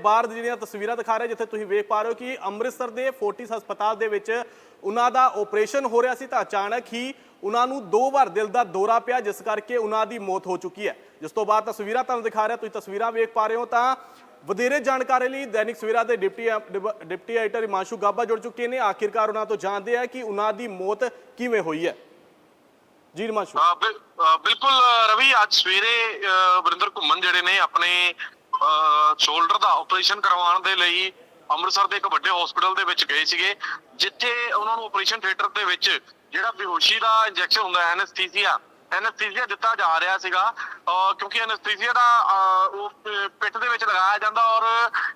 ਬਾਹਰ ਦੀਆਂ ਜਿਹੜੀਆਂ ਤਸਵੀਰਾਂ ਦਿਖਾ ਰਿਹਾ, ਜਿੱਥੇ ਤੁਸੀਂ ਵੇਖ ਪਾ ਰਹੇ ਹੋ ਕਿ ਅੰਮ੍ਰਿਤਸਰ ਦੇ ਫੋਰਟਿਸ ਹਸਪਤਾਲ ਦੇ ਵਿੱਚ ਉਹਨਾਂ ਦਾ ਆਪਰੇਸ਼ਨ ਹੋ ਰਿਹਾ ਸੀ ਤਾਂ ਅਚਾਨਕ ਹੀ ਉਹਨਾਂ ਨੂੰ ਦੋ ਵਾਰ ਦਿਲ ਦਾ ਦੌਰਾ ਪਿਆ, ਜਿਸ ਕਰਕੇ ਉਹਨਾਂ ਦੀ ਮੌਤ ਹੋ ਚੁੱਕੀ ਹੈ। ਜਿਸ ਤੋਂ ਬਾਅਦ ਤਸਵੀਰਾਂ ਤੁਹਾਨੂੰ ਦਿਖਾ ਰਿਹਾ, ਤੁਸੀਂ ਤਸਵੀਰਾਂ ਵੇਖ ਪਾ ਰਹੇ ਹੋ ਤਾਂ ਵਧੇਰੇ ਜਾਣਕਾਰੀ ਲਈ ਦੈਨਿਕ ਸਵੇਰਾ ਦੇ deputy deputy editor Himanshu Gaba ਜੁੜ ਚੁੱਕੇ ਨੇ। ਆਖਿਰਕਾਰ ਉਹਨਾਂ ਤੋਂ ਜਾਣਦੇ ਆ ਕਿ ਉਹਨਾਂ ਦੀ ਮੌਤ ਕਿਵੇਂ ਹੋਈ ਹੈ। ਜੀ ਹਿਮਾਂਸ਼ੂ। ਬਿਲਕੁਲ ਰਵੀ, ਅੱਜ ਸਵੇਰੇ ਵਰਿੰਦਰ ਘੁੰਮਣ ਜਿਹੜੇ ਨੇ ਆਪਣੇ ਸ਼ੋਲਡਰ ਦਾ ਆਪਰੇਸ਼ਨ ਕਰਵਾਉਣ ਦੇ ਲਈ ਅੰਮ੍ਰਿਤਸਰ ਦੇ ਇੱਕ ਵੱਡੇ ਹਸਪੀਟਲ ਦੇ ਵਿੱਚ ਗਏ ਸੀਗੇ, ਜਿੱਥੇ ਉਹਨਾਂ ਨੂੰ ਆਪਰੇਸ਼ਨ ਥੀਏਟਰ ਦੇ ਵਿੱਚ ਜਿਹੜਾ ਬੇਹੋਸ਼ੀ ਦਾ ਇੰਜੈਕਸ਼ਨ ਹੁੰਦਾ ਐਨਸਥੀਸੀਆ ਐਨਸਥੀਸੀਆ ਦਿੱਤਾ ਜਾ ਰਿਹਾ ਸੀਗਾ ਕਿਉਂਕਿ ਐਨਸਥੀਸੀਆ ਦਾ ਉਹ ਪਿੱਠ ਦੇ ਵਿੱਚ ਲਗਾਇਆ ਜਾਂਦਾ ਔਰ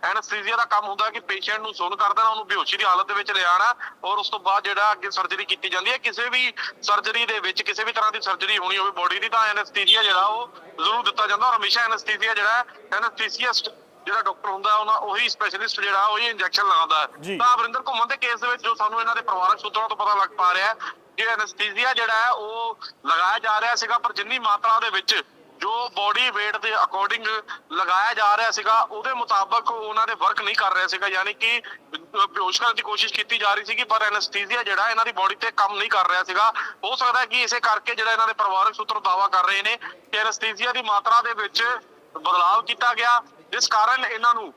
ਐਨਸਥੀਸੀਆ ਦਾ ਕੰਮ ਹੁੰਦਾ ਕਿ ਪੇਸ਼ੈਂਟ ਨੂੰ ਸੁੰਨ ਕਰ ਦੇਣਾ ਉਹਨੂੰ ਬੇਹੋਸ਼ੀ ਦੀ ਹਾਲਤ ਦੇ ਵਿੱਚ ਲਿਆਣਾ ਔਰ ਉਸ ਤੋਂ ਬਾਅਦ ਜਿਹੜਾ ਅੱਗੇ ਸਰਜਰੀ ਕੀਤੀ ਜਾਂਦੀ ਹੈ ਕਿਸੇ ਵੀ ਸਰਜਰੀ ਦੇ ਵਿੱਚ ਕਿਸੇ ਵੀ ਤਰ੍ਹਾਂ ਦੀ ਸਰਜਰੀ ਹੋਣੀ ਹੋਵੇ ਬੋਡੀ ਦੀ ਤਾਂ ਐਨਸਥੀਸੀਆ ਜਿਹੜਾ ਉਹ ਜ਼ਰੂਰ ਦਿੱਤਾ ਜਾਂਦਾ ਔਰ ਹਮੇਸ਼ਾ ਐਨਸਥੀਸੀਆ ਜਿਹੜਾ ਐਨਸਥੀਸੀਸਟ ਜਿਹੜਾ ਡਾਕਟਰ ਹੁੰਦਾ ਉਹਨਾਂ ਉਹੀ ਸਪੈਸ਼ਲਿਸਟ ਜਿਹੜਾ ਉਹੀ ਇੰਜੈਕਸ਼ਨ ਲਗਾਉਂਦਾ ਤਾਂ ਵਰਿੰਦਰ ਘੁੰਮਣ ਦੇ ਕੇਸ ਦੇ ਵਿੱਚ ਜੋ ਸਾਨੂੰ ਇਹਨਾਂ ਦੇ ਪਰਿਵਾਰਕ ਸੂਤਰਾਂ ਤੋਂ ਪਤਾ ਲੱਗ ਪਾ ਰਿਹਾ ਹੈ ਐਨਸਥੀਸੀਆ ਜਿਹੜਾ ਹੈ, ਉਹ ਲਗਾਇਆ ਜਾ ਰਿਹਾ ਸੀਗਾ, ਪਰ ਜਿੰਨੀ ਮਾਤਰਾ ਦੇ ਵਿੱਚ ਜੋ ਬੋਡੀ weight ਦੇ ਅਕੋਰਡਿੰਗ ਲਗਾਇਆ ਜਾ ਰਿਹਾ ਸੀਗਾ, ਉਹਦੇ ਮੁਤਾਬਕ ਉਹਨਾਂ ਦੇ ਵਰਕ ਨਹੀਂ ਕਰ ਰਿਹਾ ਸੀਗਾ। ਯਾਨੀ ਕਿ ਬੇਹੋਸ਼ ਕਰਨ ਦੀ ਕੋਸ਼ਿਸ਼ ਕੀਤੀ ਜਾ ਰਹੀ ਸੀਗੀ, ਪਰ ਐਨਸਥੀਸੀਆ ਜਿਹੜਾ ਇਹਨਾਂ ਦੀ ਬੋਡੀ ਤੇ ਕੰਮ ਨਹੀਂ ਕਰ ਰਿਹਾ ਸੀਗਾ। ਹੋ ਸਕਦਾ ਕਿ ਇਸੇ ਕਰਕੇ ਜਿਹੜਾ ਇਹਨਾਂ ਦੇ ਪਰਿਵਾਰਕ ਸੂਤਰ ਦਾਵਾ ਕਰ ਰਹੇ ਨੇ ਕਿ ਐਨਸਥੀਸੀਆ ਦੀ ਮਾਤਰਾ ਦੇ ਵਿੱਚ ਬਦਲਾਅ ਕੀਤਾ ਗਿਆ। ਜਿਸ ਕਾਰਨ ਇਹਨਾਂ ਨੂੰ,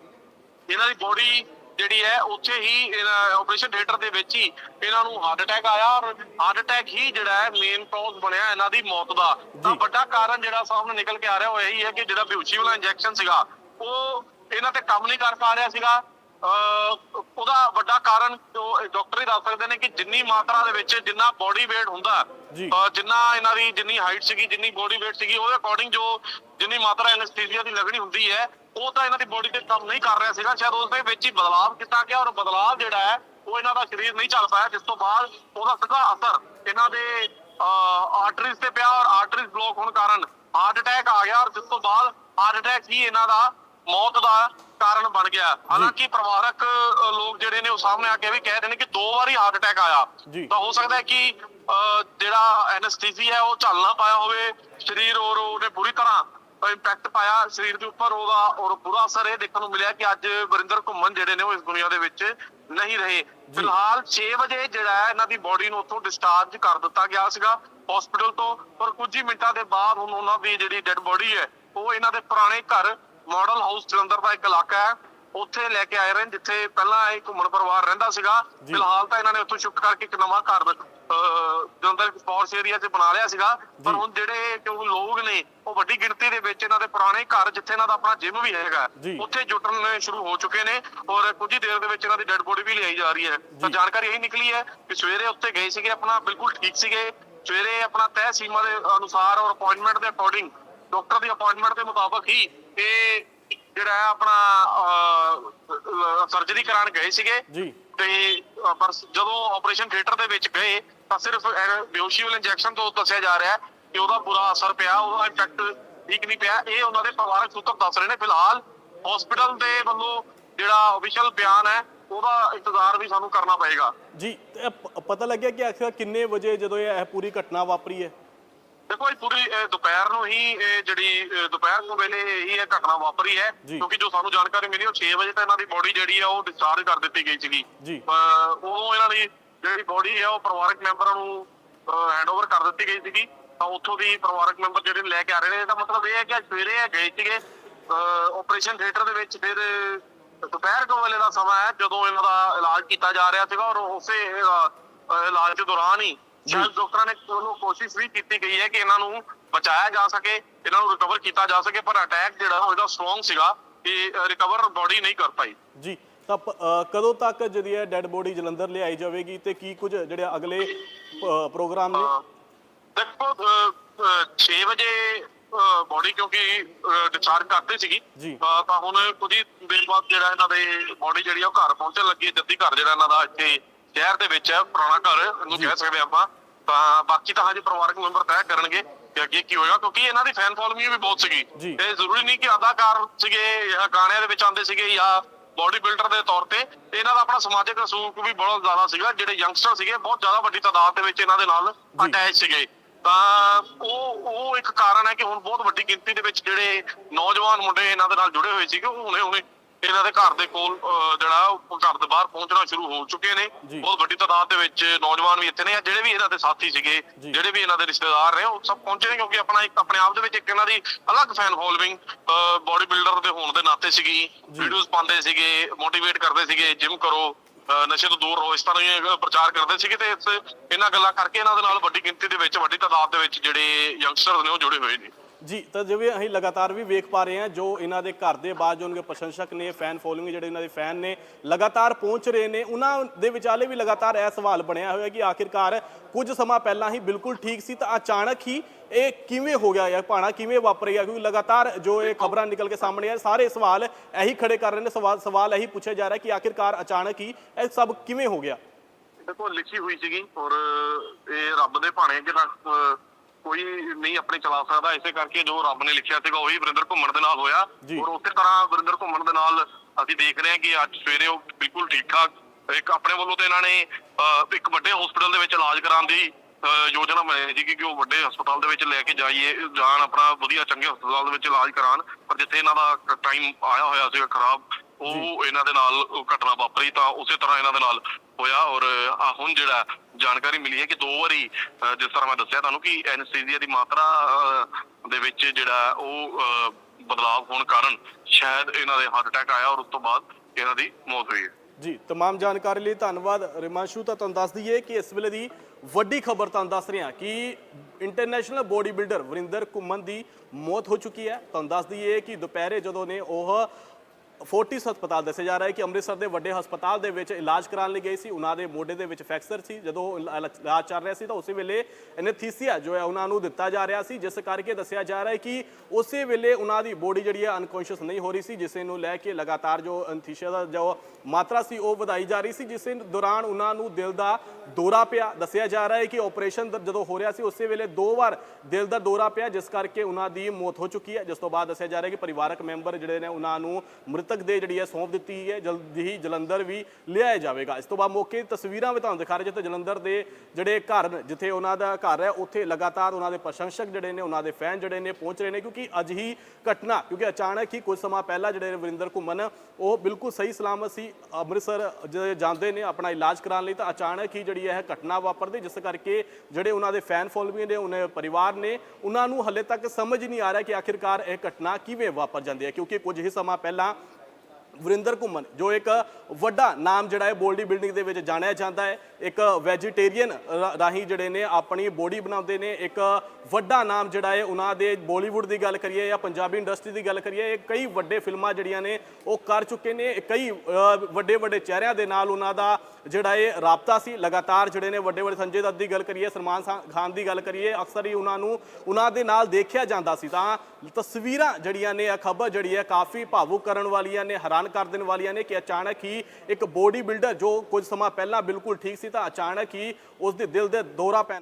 ਇਹਨਾਂ ਦੀ ਬੋਡੀ ਜਿਹੜੀ ਹੈ ਉੱਥੇ ਹੀ ਆਪਰੇਸ਼ਨ ਥੀਏਟਰ ਦੇ ਵਿੱਚ ਹੀ ਇਹਨਾਂ ਨੂੰ ਹਾਰਟ ਅਟੈਕ ਆਇਆ ਔਰ ਹਾਰਟ ਅਟੈਕ ਹੀ ਜਿਹੜਾ ਹੈ ਮੇਨ ਕੌਜ਼ ਬਣਿਆ ਇਹਨਾਂ ਦੀ ਮੌਤ ਦਾ। ਤਾਂ ਵੱਡਾ ਕਾਰਨ ਜਿਹੜਾ ਸਾਹਮਣੇ ਨਿਕਲ ਕੇ ਆ ਰਿਹਾ ਉਹ ਇਹੀ ਹੈ ਕਿ ਜਿਹੜਾ ਬੇਹੋਸ਼ੀ ਵਾਲਾ ਇੰਜੈਕਸ਼ਨ ਸੀਗਾ ਉਹ ਇਹਨਾਂ ਤੇ ਕੰਮ ਨਹੀਂ ਕਰ ਪਾ ਰਿਹਾ ਸੀਗਾ। ਉਹਦਾ ਵੱਡਾ ਕਾਰਨ ਜੋ ਡਾਕਟਰ ਹੀ ਦੱਸ ਸਕਦੇ ਨੇ ਕਿ ਜਿੰਨੀ ਮਾਤਰਾ ਦੇ ਵਿੱਚ ਜਿੰਨਾ ਬੋਡੀ weight ਹੁੰਦਾ ਜਿੰਨਾ ਇਹਨਾਂ ਦੀ ਜਿੰਨੀ ਹਾਈਟ ਸੀਗੀ ਜਿੰਨੀ ਬੋਡੀ weight ਸੀਗੀ ਉਹਦੇ ਅਕੋਰਡਿੰਗ ਜੋ ਜਿੰਨੀ ਮਾਤਰਾ ਐਨਸਥੀਸੀਆ ਦੀ ਲੱਗਣੀ ਹੁੰਦੀ ਹੈ ਉਹ ਤਾਂ ਇਹਨਾਂ ਦੀ ਬੋਡੀ ਤੇ ਕੰਮ ਨਹੀਂ ਕਰ ਰਿਹਾ ਸੀਗਾ ਸ਼ਾਇਦ ਉਸ ਦੇ ਵਿੱਚ ਹੀ ਬਦਲਾਅ ਕੀਤਾ ਗਿਆ ਔਰ ਬਦਲਾਅ ਜਿਹੜਾ ਹੈ ਉਹ ਇਹਨਾਂ ਦਾ ਸਰੀਰ ਨਹੀਂ ਚੱਲ ਪਾਇਆ ਜਿਸ ਤੋਂ ਬਾਅਦ ਉਹਦਾ ਸਿੱਧਾ ਅਸਰ ਇਹਨਾਂ ਦੇ ਆਰਟਰੀਜ਼ ਤੇ ਪਿਆ ਔਰ ਆਰਟਰੀਜ਼ ਬਲੌਕ ਹੋਣ ਕਾਰਨ ਹਾਰਟ ਅਟੈਕ ਆ ਗਿਆ ਔਰ ਜਿਸ ਤੋਂ ਬਾਅਦ ਹਾਰਟ ਅਟੈਕ ਹੀ ਇਹਨਾਂ ਦਾ ਮੌਤ ਦਾ ਕਾਰਨ ਬਣ ਗਿਆ। ਹਾਲਾਂਕਿ ਪਰਿਵਾਰਕ ਲੋਕ ਜਿਹੜੇ ਨੇ ਉਹ ਸਾਹਮਣੇ ਆ ਕੇ ਵੀ ਕਹਿ ਰਹੇ ਨੇ ਕਿ ਦੋ ਵਾਰੀ ਹਾਰਟ ਅਟੈਕ ਆਇਆ। ਤਾਂ ਹੋ ਸਕਦਾ ਹੈ ਕਿ ਜਿਹੜਾ ਐਨਸਥੀਸੀ ਹੈ ਉਹ ਚੱਲ ਨਾ ਪਾਇਆ ਹੋਵੇ ਸਰੀਰ ਔਰ ਉਹਨੇ ਪੂਰੀ ਤਰ੍ਹਾਂ ਇੰਪੈਕਟ ਪਾਇਆ ਸਰੀਰ ਦੇ ਉੱਪਰ ਉਹਦਾ ਔਰ ਬੁਰਾ ਅਸਰ ਇਹ ਦੇਖਣ ਨੂੰ ਮਿਲਿਆ ਕਿ ਅੱਜ ਵਰਿੰਦਰ ਘੁੰਮਣ ਜਿਹੜੇ ਨੇ ਉਹ ਇਸ ਦੁਨੀਆ ਦੇ ਵਿੱਚ ਨਹੀਂ ਰਹੇ। ਫਿਲਹਾਲ 6 ਵਜੇ ਜਿਹੜਾ ਹੈ ਇਹਨਾਂ ਦੀ ਬੋਡੀ ਨੂੰ ਉੱਥੋਂ ਡਿਸਚਾਰਜ ਕਰ ਦਿੱਤਾ ਗਿਆ ਸੀਗਾ ਹਸਪੀਟਲ ਤੋਂ ਪਰ ਕੁਝ ਹੀ ਮਿੰਟਾਂ ਦੇ ਬਾਅਦ ਹੁਣ ਉਹਨਾਂ ਦੀ ਜਿਹੜੀ ਡੈੱਡ ਬੋਡੀ ਹੈ ਉਹ ਇਹਨਾਂ ਦੇ ਪੁਰਾਣੇ ਘਰ ਮਾਡਲ ਹਾਊਸ ਜਲੰਧਰ ਦਾ ਇੱਕ ਇਲਾਕਾ ਹੈ ਉੱਥੇ ਲੈ ਕੇ ਆਏ ਰਹੇ ਜਿੱਥੇ ਪਹਿਲਾਂ ਇਹ ਘੁੰਮਣ ਪਰਿਵਾਰ ਰਹਿੰਦਾ ਸੀਗਾ। ਫਿਲਹਾਲ ਤਾਂ ਇਹਨਾਂ ਨੇ ਉੱਥੋਂ ਸ਼ਿਫਟ ਕਰਕੇ ਇੱਕ ਨਵਾਂ ਘਰ ਜਲੰਧਰ ਸਪੋਰਟਸ ਏਰੀਆ 'ਚ ਬਣਾ ਲਿਆ ਸੀਗਾ ਪਰ। ਹੁਣ ਜਿਹੜੇ ਕਿਉਂ ਲੋਕ ਨੇ ਉਹ ਵੱਡੀ ਗਿਣਤੀ ਦੇ ਵਿੱਚ ਇਹਨਾਂ ਦੇ ਪੁਰਾਣੇ ਘਰ ਜਿੱਥੇ ਇਹਨਾਂ ਦਾ ਆਪਣਾ ਜਿਮ ਵੀ ਹੈਗਾ। ਉੱਥੇ ਜੁਟਣ ਸ਼ੁਰੂ ਹੋ ਚੁੱਕੇ ਨੇ ਔਰ ਕੁਝ ਹੀ ਦੇਰ ਦੇ ਵਿੱਚ ਇਹਨਾਂ ਦੀ ਡੈੱਡ ਬੋਡੀ ਵੀ ਲਿਆਈ ਜਾ ਰਹੀ ਹੈ ਤਾਂ। ਜਾਣਕਾਰੀ ਇਹੀ ਨਿਕਲੀ ਹੈ ਕਿ ਸਵੇਰੇ ਉੱਥੇ ਗਏ ਸੀਗੇ ਆਪਣਾ ਬਿਲਕੁਲ ਠੀਕ ਸੀਗੇ ਸਵੇਰੇ ਆਪਣਾ ਤੈਅ ਸੀਮਾ ਦੇ ਅਨੁਸਾਰ ਔਰ ਅਪਾਇੰਟਮੈਂਟ ਦੇ ਅਕੋਰਡਿੰਗ ਡਾਕਟਰ ਦੀ ਅਪਾਇੰਟਮੈਂਟ ਦੇ ਮੁਤਾਬਕ ਹੀ ਇਹ ਜਿਹੜਾ ਆਪਣਾ ਸਰਜਰੀ ਕਰਾਉਣ ਗਏ ਸੀਗੇ ਜੀ ਤੇ ਪਰ ਜਦੋਂ ਆਪਰੇਸ਼ਨ ਥੀਏਟਰ ਦੇ ਵਿੱਚ ਗਏ ਤਾਂ ਸਿਰਫ ਇਹ ਬੇਹੋਸ਼ੀ ਵਾਲੇ ਇੰਜੈਕਸ਼ਨ ਤੋਂ ਦੱਸਿਆ ਜਾ ਰਿਹਾ ਹੈ ਕਿ ਉਹਦਾ ਬੁਰਾ ਅਸਰ ਪਿਆ ਉਹਦਾ ਇੰਪੈਕਟ ਠੀਕ ਨਹੀਂ ਪਿਆ। ਇਹ ਉਹਨਾਂ ਦੇ ਪਰਿਵਾਰਕ ਸੂਤਰ ਦੱਸ ਰਹੇ ਨੇ। ਫਿਲਹਾਲ ਹਸਪੀਟਲ ਦੇ ਵੱਲੋਂ ਜਿਹੜਾ ਅਫੀਸ਼ੀਅਲ ਬਿਆਨ ਹੈ ਉਹਦਾ ਇੰਤਜ਼ਾਰ ਵੀ ਸਾਨੂੰ ਕਰਨਾ ਪਏਗਾ। ਜੀ ਪਤਾ ਲੱਗਿਆ ਕਿ ਆਖਿਰ ਕਿੰਨੇ ਵਜੇ ਜਦੋਂ ਇਹ ਪੂਰੀ ਘਟਨਾ ਵਾਪਰੀ ਹੈ? ਦੇਖੋ ਇਹ ਪੂਰੀ ਦੁਪਹਿਰ ਨੂੰ ਹੀ ਇਹ ਜਿਹੜੀ ਦੁਪਹਿਰ ਨੂੰ ਵੇਲੇ ਹੀ ਇਹ ਘਟਨਾ ਵਾਪਰੀ ਹੈ। ਕਿਉਂਕਿ ਜੋ ਸਾਨੂੰ ਜਾਣਕਾਰੀ ਮਿਲੀ ਉਹ 6 ਵਜੇ ਤਾਂ ਇਹਨਾਂ ਦੀ ਬੋਡੀ ਜਿਹੜੀ ਆ ਉਹ ਡਿਸਚਾਰਜ ਕਰ ਦਿੱਤੀ ਗਈ ਸੀਗੀ। ਜੀ। ਉਦੋਂ ਇਹਨਾਂ ਦੀ ਜਿਹੜੀ ਬੋਡੀ ਹੈ ਉਹ ਪਰਿਵਾਰਕ ਮੈਂਬਰਾਂ ਨੂੰ ਹੈਂਡਓਵਰ ਕਰ ਦਿੱਤੀ ਗਈ ਸੀਗੀ। ਤਾਂ ਉੱਥੋਂ ਦੀ ਪਰਿਵਾਰਕ ਮੈਂਬਰ ਜਿਹੜੇ ਲੈ ਕੇ ਆ ਰਹੇ ਨੇ ਇਹਦਾ ਮਤਲਬ ਇਹ ਹੈ ਕਿ ਸਵੇਰੇ ਇਹ ਗਏ ਸੀਗੇ। ਆਪਰੇਸ਼ਨ ਥੀਏਟਰ ਦੇ ਵਿੱਚ ਫਿਰ ਦੁਪਹਿਰ ਕੋ ਵੇਲੇ ਦਾ ਸਮਾਂ ਹੈ ਜਦੋਂ ਇਹਨਾਂ ਦਾ ਇਲਾਜ ਕੀਤਾ ਜਾ ਰਿਹਾ ਸੀਗਾ ਔਰ ਉਸੇ ਇਲਾਜ ਦੇ ਦੌਰਾਨ ਹੀ ਸ਼ਾਇਦ ਡਾਕਟਰਾਂ ਨੇ ਵੱਲੋਂ ਕੋਸ਼ਿਸ਼ ਵੀ ਕੀਤੀ ਗਈ ਹੈ ਕਿ ਇਹਨਾਂ ਨੂੰ ਬਚਾਇਆ ਜਾ ਸਕੇ ਇਹਨਾਂ ਨੂੰ ਰਿਕਵਰ ਕੀਤਾ ਜਾ ਸਕੇ ਪਰ ਅਟੈਕ ਜਿਹੜਾ ਉਹ ਇਹਦਾ ਸਟਰੋਂਗ ਸੀਗਾ ਕਿ ਰਿਕਵਰ ਬੋਡੀ ਨਹੀਂ ਕਰ ਪਾਈ। ਜੀ ਤਾਂ ਕਦੋਂ ਤੱਕ ਜਿਹੜੀ ਹੈ ਡੈੱਡ ਬੋਡੀ ਜਲੰਧਰ ਲਿਆਈ ਜਾਵੇਗੀ ਤੇ ਕੀ ਕੁਝ ਜਿਹੜੇ ਅਗਲੇ ਪ੍ਰੋਗਰਾਮ ਨੇ? ਦੇਖੋ 6 ਵਜੇ ਬੋਡੀ ਕਿਉਂਕਿ ਡਿਸਚਾਰਜ ਕਰਤੇ ਸੀਗੀ। ਤਾਂ ਹੁਣ ਕੁਝ ਦੇਰ ਬਾਅਦ ਜਿਹੜਾ ਇਹਨਾਂ ਦੇ ਬੋਡੀ ਜਿਹੜੀ ਉਹ ਘਰ ਪਹੁੰਚਣ ਲੱਗੀ ਜੱਦੀ ਘਰ ਜਿਹੜਾ ਇਹਨਾਂ ਦਾ ਇੱਥੇ ਸ਼ਹਿਰ ਦੇ ਵਿੱਚ ਹੈ ਪੁਰਾਣਾ ਘਰ ਇਹਨੂੰ ਕਹਿ ਸਕਦੇ ਆਪਾਂ। ਤਾਂ ਬਾਕੀ ਤਾਂ ਹਜੇ ਪਰਿਵਾਰਕ ਮੈਂਬਰ ਤੈਅ ਕਰਨਗੇ ਕਿ ਅੱਗੇ ਕੀ ਹੋਏਗਾ ਕਿਉਂਕਿ ਇਹਨਾਂ ਦੀ ਫੈਨ ਫੋਲੋਇੰਗ ਵੀ ਬਹੁਤ ਸੀਗੀ। ਇਹ ਜ਼ਰੂਰੀ ਨਹੀਂ ਕਿ ਅਦਾਕਾਰ ਸੀਗੇ ਜਾਂ ਗਾਣਿਆਂ ਦੇ ਵਿੱਚ ਆਉਂਦੇ ਸੀਗੇ ਜਾਂ ਬੋਡੀ ਬਿਲਡਰ ਦੇ ਤੌਰ ਤੇ ਤੇ ਇਹਨਾਂ ਦਾ ਆਪਣਾ ਸਮਾਜਿਕ ਰਸੂਖ ਵੀ ਬਹੁਤ ਜ਼ਿਆਦਾ ਸੀਗਾ ਜਿਹੜੇ ਯੰਗਸਟਰ ਸੀਗੇ ਬਹੁਤ ਜ਼ਿਆਦਾ ਵੱਡੀ ਤਾਦਾਦ ਦੇ ਵਿੱਚ ਇਹਨਾਂ ਦੇ ਨਾਲ ਅਟੈਚ ਸੀਗੇ। ਤਾਂ ਉਹ ਉਹ ਇੱਕ ਕਾਰਨ ਹੈ ਕਿ ਹੁਣ ਬਹੁਤ ਵੱਡੀ ਗਿਣਤੀ ਦੇ ਵਿੱਚ ਜਿਹੜੇ ਨੌਜਵਾਨ ਮੁੰਡੇ ਇਹਨਾਂ ਦੇ ਨਾਲ ਜੁੜੇ ਹੋਏ ਸੀਗੇ ਉਹ ਹੁਣੇ ਹੁਣੇ ਇਹਨਾਂ ਦੇ ਘਰ ਦੇ ਕੋਲ ਜਿਹੜਾ ਘਰ ਦੇ ਬਾਹਰ ਪਹੁੰਚਣਾ ਸ਼ੁਰੂ ਹੋ ਚੁੱਕੇ ਨੇ। ਬਹੁਤ ਵੱਡੀ ਤਾਦਾਦ ਦੇ ਵਿੱਚ ਨੌਜਵਾਨ ਵੀ ਇੱਥੇ ਨੇ ਜਿਹੜੇ ਵੀ ਇਹਨਾਂ ਦੇ ਸਾਥੀ ਸੀਗੇ। ਜਿਹੜੇ ਵੀ ਇਹਨਾਂ ਦੇ ਰਿਸ਼ਤੇਦਾਰ ਨੇ ਉਹ ਸਭ ਪਹੁੰਚੇ ਨੇ ਕਿਉਂਕਿ ਆਪਣਾ ਇੱਕ ਆਪਣੇ ਆਪ ਦੇ ਵਿੱਚ ਇੱਕ ਇਹਨਾਂ ਦੀ ਅਲੱਗ ਫੈਨ ਫੋਲੋਇੰਗ ਬੋਡੀ ਬਿਲਡਰ ਦੇ ਹੋਣ ਦੇ ਨਾਤੇ ਸੀਗੀ ਵੀਡੀਓਜ਼ ਪਾਉਂਦੇ ਸੀਗੇ ਮੋਟੀਵੇਟ ਕਰਦੇ ਸੀਗੇ ਜਿਮ ਕਰੋ ਨਸ਼ੇ ਤੋਂ ਦੂਰ ਰਹੋ ਇਸ ਤਰ੍ਹਾਂ ਹੀ ਪ੍ਰਚਾਰ ਕਰਦੇ ਸੀਗੇ ਤੇ ਇਸ ਇਹਨਾਂ ਗੱਲਾਂ ਕਰਕੇ ਇਹਨਾਂ ਦੇ ਨਾਲ ਵੱਡੀ ਗਿਣਤੀ ਦੇ ਵਿੱਚ ਵੱਡੀ ਤਾਦਾਦ ਦੇ ਵਿੱਚ ਜਿਹੜੇ ਯੰਗਸਟਰ ਨੇ ਉਹ ਜੁੜੇ ਹੋਏ ਨੇ ਜੀ, ਤਾਂ ਜਿਵੇਂ ਅਸੀਂ ਲਗਾਤਾਰ ਵੀ ਵੇਖ ਪਾ ਰਹੇ ਹਾਂ, ਜੋ ਇਹਨਾਂ ਦੇ ਘਰ ਦੇ ਬਾਅਦ ਜੋ ਉਹਨਾਂ ਦੇ ਪ੍ਰਸ਼ੰਸਕ ਨੇ ਫੈਨ ਫੋਲੋਇੰਗ ਜਿਹੜੇ ਇਹਨਾਂ ਦੇ ਫੈਨ ਨੇ, ਲਗਾਤਾਰ ਪਹੁੰਚ ਰਹੇ ਨੇ, ਉਹਨਾਂ ਦੇ ਵਿਚਾਲੇ ਵੀ ਲਗਾਤਾਰ ਇਹ ਸਵਾਲ ਬਣਿਆ ਹੋਇਆ ਕਿ ਆਖਿਰਕਾਰ ਕੁਝ ਸਮਾਂ ਪਹਿਲਾਂ ਹੀ ਬਿਲਕੁਲ ਠੀਕ ਸੀ, ਤਾਂ ਅਚਾਨਕ ਹੀ ਇਹ ਕਿਵੇਂ ਹੋ ਗਿਆ ਜਾਂ ਭਾਣਾ ਕਿਵੇਂ ਵਾਪਰ ਗਿਆ ਕਿਉਂਕਿ ਲਗਾਤਾਰ ਜੋ ਇਹ ਖਬਰਾਂ ਨਿਕਲ ਕੇ ਸਾਹਮਣੇ ਆ ਸਾਰੇ ਸਵਾਲ ਇਹੀ ਖੜੇ ਕਰ ਰਹੇ ਨੇ, ਸਵਾਲ ਸਵਾਲ ਇਹੀ ਪੁੱਛਿਆ ਜਾ ਰਿਹਾ ਕਿ ਆਖਿਰਕਾਰ ਅਚਾਨਕ ਹੀ ਇਹ ਸਭ ਕਿਵੇਂ ਹੋ ਗਿਆ? ਦੇਖੋ, ਲਿਖੀ ਹੋਈ ਸੀਗੀ ਔਰ ਇਹ ਰੱਬ ਦੇ ਭਾਣੇ ਜਿਹੜਾ ਕੋਈ ਨਹੀਂ ਆਪਣੇ ਚਲਾ ਸਕਦਾ। ਇਸੇ ਕਰਕੇ ਜੋ ਰੱਬ ਨੇ ਲਿਖਿਆ ਸੀਗਾ ਉਹੀ ਵਰਿੰਦਰ ਘੁੰਮਣ ਦੇ ਨਾਲ ਹੋਇਆ। ਜੀ। ਔਰ ਉਸੇ ਤਰ੍ਹਾਂ ਵਰਿੰਦਰ ਘੁੰਮਣ ਦੇ ਨਾਲ ਅਸੀਂ ਦੇਖ ਰਹੇ ਹਾਂ ਕਿ ਅੱਜ ਸਵੇਰੇ ਉਹ ਬਿਲਕੁਲ ਠੀਕ ਠਾਕ ਇੱਕ ਆਪਣੇ ਵੱਲੋਂ ਤੇ ਇਹਨਾਂ ਨੇ ਅਹ, ਇੱਕ ਵੱਡੇ ਹਸਪੀਟਲ ਦੇ ਵਿੱਚ ਇਲਾਜ ਕਰਾਉਣ ਦੀ ਅਹ, ਯੋਜਨਾ ਬਣਾਈ ਸੀ ਕਿ ਉਹ ਵੱਡੇ ਹਸਪਤਾਲ ਦੇ ਵਿੱਚ ਲੈ ਕੇ ਜਾਈਏ ਜਾਣ ਆਪਣਾ ਵਧੀਆ ਚੰਗੇ ਹਸਪਤਾਲ ਦੇ ਵਿੱਚ ਇਲਾਜ ਕਰਾਉਣ। ਪਰ ਜਿੱਥੇ ਇਹਨਾਂ ਦਾ ਟਾਈਮ ਆਇਆ ਹੋਇਆ ਸੀਗਾ ਖਰਾਬ ਉਹ ਇਹਨਾਂ ਦੇ ਨਾਲ ਘਟਨਾ ਵਾਪਰੀ ਤਾਂ ਉਸੇ ਤਰ੍ਹਾਂ ਇਹਨਾਂ ਦੇ ਨਾਲ ਹੋਇਆ ਔਰ ਆਹ ਹੁਣ ਜਿਹੜਾ ਜਾਣਕਾਰੀ ਮਿਲੀ ਹੈ ਕਿ ਦੋ ਵਾਰੀ ਅਹ, ਜਿਸ ਤਰ੍ਹਾਂ ਮੈਂ ਦੱਸਿਆ ਤੁਹਾਨੂੰ ਕਿ ਐਨਸਥੀਸੀਆ ਦੀ ਮਾਤਰਾ ਅਹ, ਦੇ ਵਿੱਚ ਜਿਹੜਾ ਉਹ ਅਹ, ਬਦਲਾਅ ਹੋਣ ਕਾਰਨ ਸ਼ਾਇਦ ਇਹਨਾਂ ਦੇ ਹਾਰਟ ਅਟੈਕ ਆਇਆ ਔਰ ਉਸ ਤੋਂ ਬਾਅਦ ਇਹਨਾਂ ਦੀ ਮੌਤ ਹੋਈ ਹੈ ਜੀ तमाम ਜਾਣਕਾਰੀ ਲਈ ਧੰਨਵਾਦ ਰਿਮਾਂਸ਼ੂ ਤਾਂ ਤੁਹਾਨੂੰ ਦੱਸ ਦਈਏ ਕਿ ਇਸ ਵੇਲੇ ਦੀ ਵੱਡੀ ਖਬਰ ਤੁਹਾਨੂੰ ਦੱਸ ਰਹੇ ਹਾਂ ਕਿ international bodybuilder Varinder Ghuman ਦੀ ਮੌਤ ਹੋ ਚੁੱਕੀ ਹੈ ਤੁਹਾਨੂੰ ਦੱਸ ਦਈਏ ਕਿ ਦੁਪਹਿਰੇ ਜਦੋਂ ਨੇ ਉਹ ਫੋਰਟਿਸ ਹਸਪਤਾਲ ਦੱਸਿਆ ਜਾ ਰਿਹਾ ਹੈ ਕਿ ਅੰਮ੍ਰਿਤਸਰ ਦੇ ਵੱਡੇ ਹਸਪਤਾਲ ਦੇ ਵਿੱਚ ਇਲਾਜ ਕਰਾਉਣ ਲਈ ਗਏ ਸੀ। ਉਹਨਾਂ ਦੇ ਮੋਢੇ ਦੇ ਵਿੱਚ ਫ੍ਰੈਕਚਰ ਸੀ। ਜਦੋਂ ਇਲਾ- ਇਲਾਜ ਚੱਲ ਰਿਹਾ ਸੀ ਤਾਂ ਉਸੇ ਵੇਲੇ ਐਨਥੀਸੀਆ ਜੋ ਹੈ ਉਹਨਾਂ ਨੂੰ ਦਿੱਤਾ ਜਾ ਰਿਹਾ ਸੀ, ਜਿਸ ਕਰਕੇ ਦੱਸਿਆ ਜਾ ਰਿਹਾ ਹੈ ਕਿ ਉਸੇ ਵੇਲੇ ਉਹਨਾਂ ਦੀ ਬੋਡੀ ਜਿਹੜੀ ਹੈ ਅਨਕੌਂਸ਼ੀਅਸ ਨਹੀਂ ਹੋ ਰਹੀ ਸੀ, ਜਿਸ ਨੂੰ ਲੈ ਕੇ ਲਗਾਤਾਰ ਜੋ ਐਨਥੀਸੀਆ ਦਾ ਜੋ ਮਾਤਰਾ ਸੀ, ਉਹ ਵਧਾਈ ਜਾ ਰਹੀ ਸੀ। ਜਿਸ ਦੌਰਾਨ ਉਹਨਾਂ ਨੂੰ ਦਿਲ ਦਾ ਦੌਰਾ ਪਿਆ। ਦੱਸਿਆ ਜਾ ਰਿਹਾ ਹੈ ਕਿ ਆਪਰੇਸ਼ਨ ਜਦੋਂ ਹੋ ਰਿਹਾ ਸੀ, ਉਸੇ ਵੇਲੇ ਦੋ ਵਾਰ ਦਿਲ ਦਾ ਦੌਰਾ ਪਿਆ, ਜਿਸ ਕਰਕੇ ਉਹਨਾਂ ਦੀ ਮੌਤ ਹੋ ਚੁੱਕੀ ਹੈ। ਜਿਸ ਤੋਂ ਬਾਅਦ ਦੱਸਿਆ ਜਾ ਰਿਹਾ ਹੈ ਕਿ ਪਰਿਵਾਰਕ ਮੈਂਬਰ ਜਿਹੜੇ ਨੇ, ਉਹਨਾਂ ਨੂੰ ਮ੍ਰਿਤ ਮ੍ਰਿਤਕ ਦੇ ਜਿਹੜੀ ਹੈ ਸੌਂਪ ਦਿੱਤੀ ਹੈ ਜਲਦੀ ਹੀ ਜਲੰਧਰ ਵੀ ਲਿਆਇਆ ਜਾਵੇਗਾ। ਇਸ ਤੋਂ ਬਾਅਦ ਮੌਕੇ ਦੀ ਤਸਵੀਰਾਂ ਵੀ ਤੁਹਾਨੂੰ ਦਿਖਾ ਰਹੇ ਜਿੱਥੇ ਜਲੰਧਰ ਦੇ ਜਿਹੜੇ ਘਰ ਨੇ, ਜਿੱਥੇ ਉਹਨਾਂ ਦਾ ਘਰ ਹੈ ਉੱਥੇ ਲਗਾਤਾਰ ਉਹਨਾਂ ਦੇ ਪ੍ਰਸ਼ੰਸਕ ਜਿਹੜੇ ਨੇ ਉਹਨਾਂ ਦੇ ਫੈਨ ਜਿਹੜੇ ਨੇ ਪਹੁੰਚ ਰਹੇ ਨੇ ਕਿਉਂਕਿ ਅੱਜ ਹੀ ਘਟਨਾ ਕਿਉਂਕਿ ਅਚਾਨਕ ਹੀ ਕੁਝ ਸਮਾਂ ਪਹਿਲਾਂ ਜਿਹੜੇ ਵਰਿੰਦਰ ਘੁੰਮਨ ਉਹ ਬਿਲਕੁਲ ਸਹੀ ਸਲਾਮਤ ਸੀ ਅੰਮ੍ਰਿਤਸਰ ਜਿਹੜੇ ਜਾਂਦੇ ਨੇ ਆਪਣਾ ਇਲਾਜ ਕਰਾਉਣ ਲਈ ਤਾਂ ਅਚਾਨਕ ਹੀ ਜਿਹੜੀ ਇਹ ਘਟਨਾ ਵਾਪਰਦੀ ਜਿਸ ਕਰਕੇ ਜਿਹੜੇ ਉਹਨਾਂ ਦੇ ਫੈਨ ਫੋਲੋਇੰਗ ਨੇ ਉਹਨਾਂ ਦੇ ਪਰਿਵਾਰ ਨੇ ਉਹਨਾਂ ਨੂੰ ਹਲੇ ਤੱਕ ਸਮਝ ਨਹੀਂ ਆ ਰਿਹਾ ਕਿ ਆਖਿਰਕਾਰ ਇਹ ਘਟਨਾ ਕਿਵੇਂ ਵਾਪਰ ਜਾਂਦੀ ਹੈ ਕਿਉਂਕਿ ਕੁਝ ਹੀ ਸਮਾਂ ਪਹਿਲਾਂ ਵਰਿੰਦਰ ਘੁੰਮਨ ਜੋ ਇੱਕ ਵੱਡਾ ਨਾਮ ਜਿਹੜਾ ਹੈ ਬੋਲਡੀ ਬਿਲਡਿੰਗ ਦੇ ਵਿੱਚ ਜਾਣਿਆ ਜਾਂਦਾ ਹੈ। ਇੱਕ ਵੈਜੀਟੇਰੀਅਨ ਰਾਹੀਂ ਜਿਹੜੇ ਨੇ ਆਪਣੀ ਬੋਡੀ ਬਣਾਉਂਦੇ ਨੇ। ਇੱਕ ਵੱਡਾ ਨਾਮ ਜਿਹੜਾ ਹੈ ਉਹਨਾਂ ਦੇ ਬਾਲੀਵੁੱਡ ਦੀ ਗੱਲ ਕਰੀਏ ਜਾਂ ਪੰਜਾਬੀ ਇੰਡਸਟਰੀ ਦੀ ਗੱਲ ਕਰੀਏ, ਇਹ ਕਈ ਵੱਡੇ ਫਿਲਮਾਂ ਜਿਹੜੀਆਂ ਨੇ ਉਹ ਕਰ ਚੁੱਕੇ ਨੇ। ਕਈ ਵੱਡੇ ਵੱਡੇ ਚਿਹਰਿਆਂ ਦੇ ਨਾਲ ਉਹਨਾਂ ਦਾ ਜਿਹੜਾ ਇਹ ਰਾਬਤਾ ਸੀ, ਲਗਾਤਾਰ ਜਿਹੜੇ ਨੇ ਵੱਡੇ ਵੱਡੇ ਸੰਜੇ ਦੱਤ ਦੀ ਗੱਲ ਕਰੀਏ, ਸਲਮਾਨ ਸਾ- ਖਾਨ ਦੀ ਗੱਲ ਕਰੀਏ, ਅਕਸਰ ਹੀ ਉਹਨਾਂ ਨੂੰ, ਉਹਨਾਂ ਦੇ ਨਾਲ ਦੇਖਿਆ ਜਾਂਦਾ ਸੀ। ਤਾਂ ਤਸਵੀਰਾਂ ਜਿਹੜੀਆਂ ਨੇ, ਇਹ ਖਬਰ ਜਿਹੜੀ ਹੈ ਕਾਫੀ ਭਾਵੁਕ ਕਰਨ ਵਾਲੀਆਂ ਨੇ, ਹੈਰਾਨ ਕਰ ਦੇਣ ਵਾਲੀਆਂ ਨੇ ਕਿ ਅਚਾਨਕ ਹੀ ਇੱਕ ਬੋਡੀ ਬਿਲਡਰ ਜੋ ਕੁਝ ਸਮਾਂ ਪਹਿਲਾਂ ਬਿਲਕੁਲ ਠੀਕ ਸੀ, ਤਾਂ ਅਚਾਨਕ ਹੀ ਉਸ ਦੇ ਦਿਲ ਦੇ ਦੌਰਾ ਪੈਣ